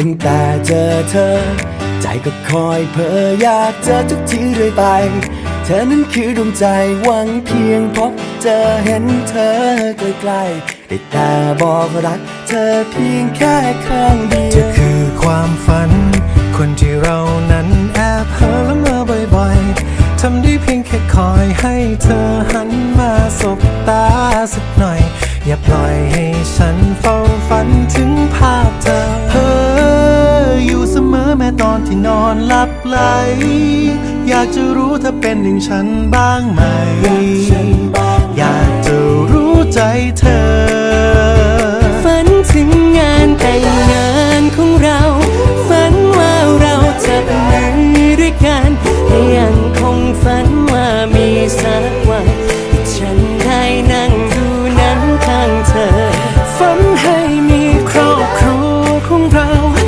ตั้งแต่เจอเธอ ใจก็คอยเพ้ออยากเจอทุกทีเรื่อยไป เธอนั้นคือดวงใจหวังเพียงพบเจอเห็นเธอใกล้ๆได้แต่บอกรัก เธอเพียงแค่ข้างเดียวเธอคือความฝัน คนที่เรานั้นแอบเพ้อละเมอบ่อยๆทำได้เพียงแค่คอยให้เธอหันมาสบตาสักหน่อย อย่าปล่อยให้ฉันเฝ้าฝันถึง ที่นอนหลับไหล อยากจะรู้ถ้าเป็นอย่างฉันบ้างไหม อยากจะรู้ใจเธอ ฝันถึงงานแต่งงานของเรา ฝันว่าเราจะมือด้วยกันและยังคงฝันว่ามีสักวันที่ฉันได้นั่งดูนั้นข้างเธอ ฝันให้